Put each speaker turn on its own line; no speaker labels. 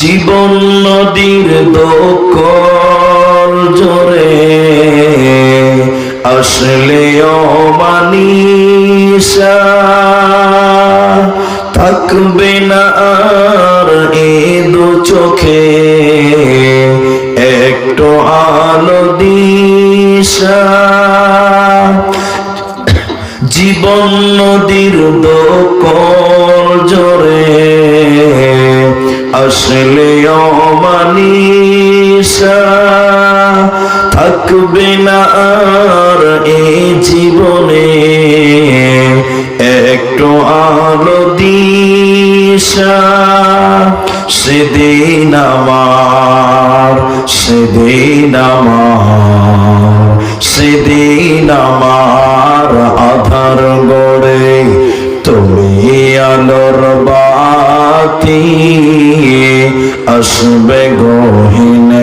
জীবন নদীর দোকল জোরে আসলে অমানিসা। থাকবে না আর এ দু চোখে, একটু আলো দিশা জীবন নদীর দোকল জোরে আসলে অমানিসা থাকবে না আর এই জীবনে। একটু আলো দিশা সেদিন আমার সেদিন আমার সেদিন আমার আধার গড়ে তুমি আলোর বাতি। আসবে গহিনে